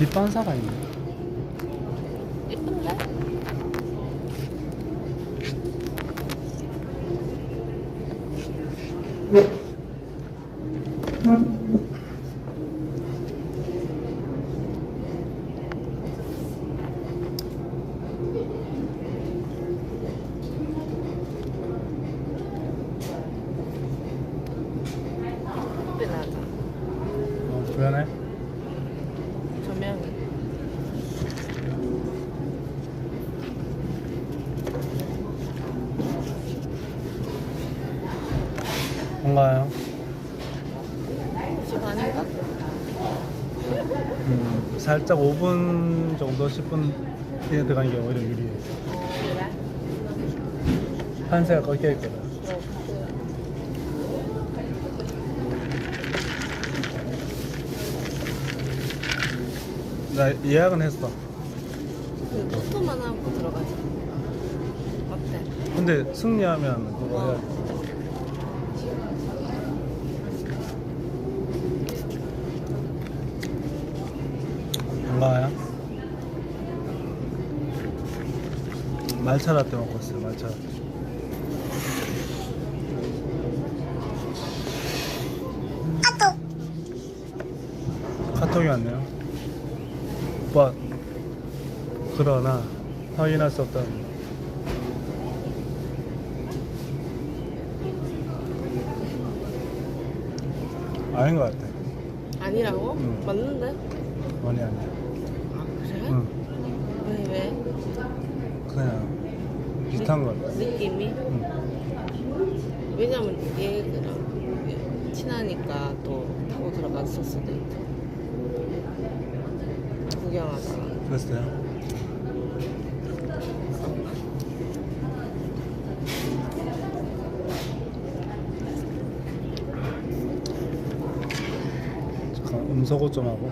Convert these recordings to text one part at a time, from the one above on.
빛반사가 있네. 예쁜데? 예쁘나다. 어, 조연해? 조명이. 뭔가요? 집 아닌가? 음, 살짝 5분 정도 10분 뒤에 들어간 게 오히려 유리해. 한세가 꺾여 있거든. 어, 나 예약은 했어. 그 포토만 하고 들어가자. 어때? 근데 승리하면 그거 해야 돼. 건강해요? 말차 라떼 먹고 있어요, 말차 라떼. 카톡이 왔네요. 오빠, 그러나 확인할 수 없다는 아닌 것 같아. 아니라고? 응. 맞는데? 아니 아니 야. 아? 응. 왜 왜? 그냥 비슷한 것 같아. 느낌이? 응. 왜냐면 얘랑 친하니까 또 타고 들어갔을 수도 있고 구경하다가 그랬어요. 음소거 좀 하고.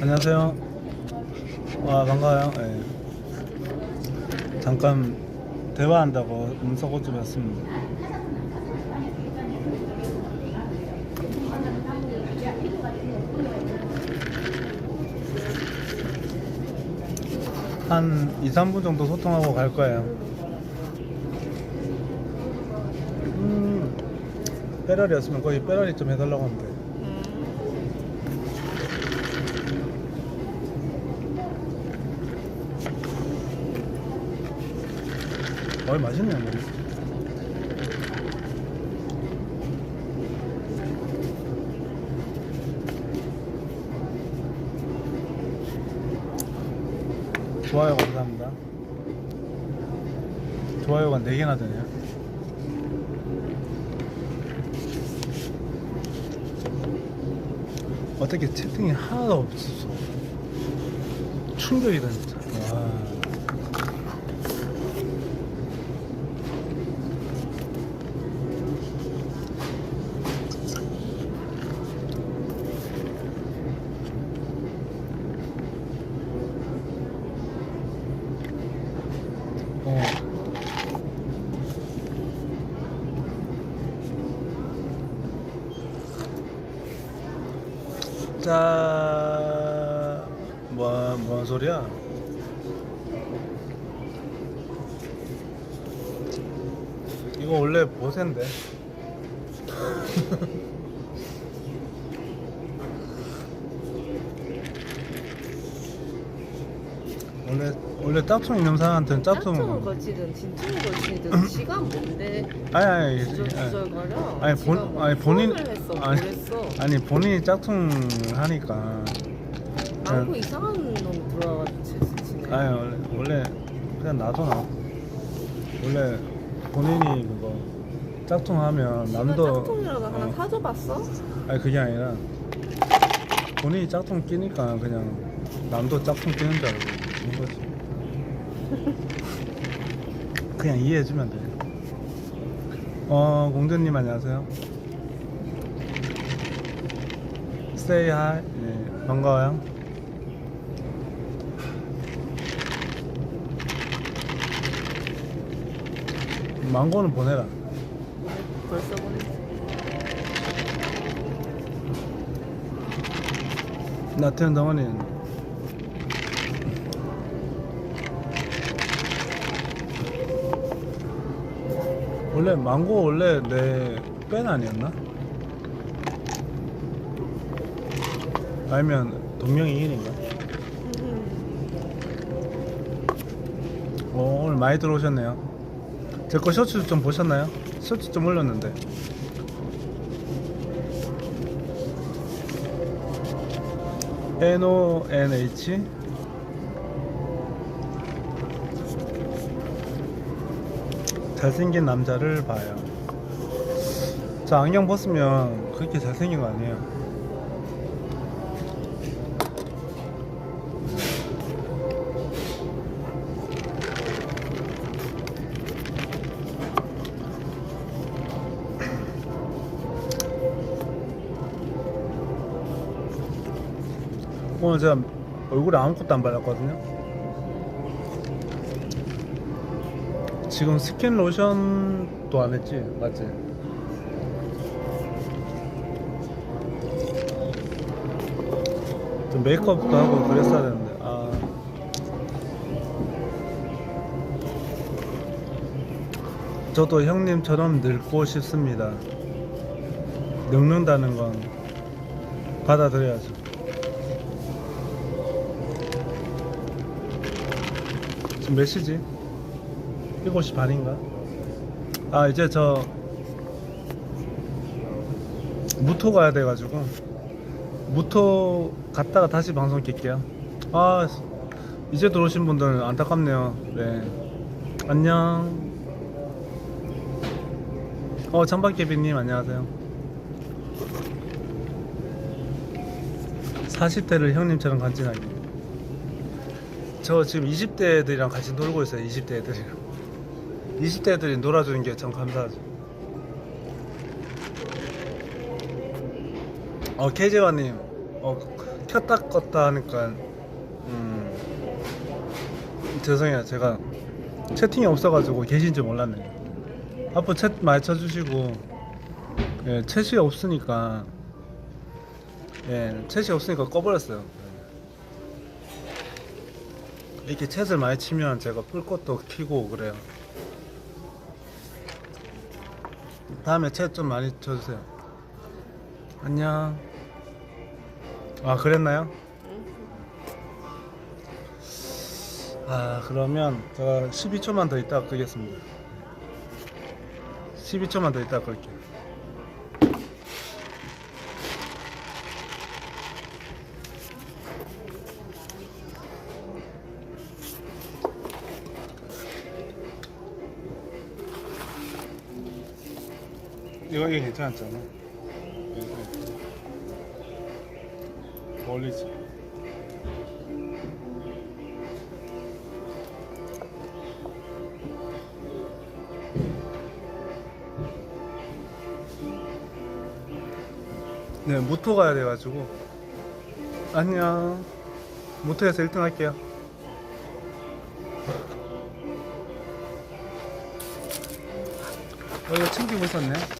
안녕하세요. 와 반가워요. 예. 잠깐 대화한다고 음소거 좀 했습니다. 한 2, 3분 정도 소통하고 갈 거예요. 음, 빼라리였으면 거기 빼라리 좀 해달라고 하면 돼. 음, 어이 맛있네 뭐. 좋아요 감사합니다 좋아요가 4개나 되네요 어떻게 채팅이 하나도 없었어 충격이다 진짜 와. 어. 자, 뭐, 뭐 뭔 소리야? 이거 원래 보세인데. 원래 짭퉁 영상한테는 짝퉁을 짭퉁 거치든 진퉁을 거치든 지가 뭔데? 아니 아니 아니, 주절주절거려? 아니 본뭐 아니 본인 했어 아니, 그랬어? 아니 본인이 짝퉁 하니까. 아고 이상한 놈 들어와가지고 아니 원래 원래 그냥 놔둬놔 원래 본인이 그거 짝퉁 하면 남도 짝퉁이라도 하나 어, 사줘봤어? 아니 그게 아니라 본인이 짝퉁 끼니까 그냥 남도 짝퉁 끼는 줄 알고 그런 거지 그냥 이해해주면 돼. 어, 공주님 안녕하세요. Say hi. 네, 반가워요. 망고는 보내라. 벌써 보냈어 나태현 덩어리는 원래 망고 원래 내뺀 아니었나? 아니면 동명이인인가? 오, 오늘 많이 들어오셨네요. 제 거 셔츠 좀 보셨나요? 셔츠 좀 올렸는데. NONH 잘생긴 남자를 봐요. 저 안경 벗으면 그렇게 잘생긴 거 아니에요. 오늘 제가 얼굴에 아무것도 안 발랐거든요. 지금 스킨 로션도 안 했지, 맞지? 좀 메이크업도 하고 그랬어야 되는데, 아. 저도 형님처럼 늙고 싶습니다. 늙는다는 건 받아들여야죠. 지금 몇 시지? 7시 반인가? 아 이제 저 무토 가야 돼가지고 무토 갔다가 다시 방송 킬게요. 아 이제 들어오신 분들 안타깝네요. 네. 안녕. 어 잠박개비님 안녕하세요. 40대를 형님처럼 간지나게. 저 지금 20대 애들이랑 같이 놀고 있어요 20대 애들이랑 20대 애들이 놀아주는 게 참 감사하죠. 어 케이제와님 어 켰다 껐다 하니까 음 죄송해요. 제가 채팅이 없어가지고 계신 줄 몰랐네 앞으로 챗 많이 쳐주시고 예 챗이 없으니까 예 챗이 없으니까 꺼버렸어요. 이렇게 챗을 많이 치면 제가 풀 것도 키고 그래요. 다음에 챗좀 많이 쳐주세요. 안녕. 아 그랬나요? 아 그러면 제가 12초만 더 있다가 끄겠습니다. 12초만 더 있다가 끌게요. 이거 이게 괜찮았잖아. 멀리지. 네, 무토 가야 돼가지고. 안녕. 무토에서 1등 할게요. 어, 이거 챙기고 있었네.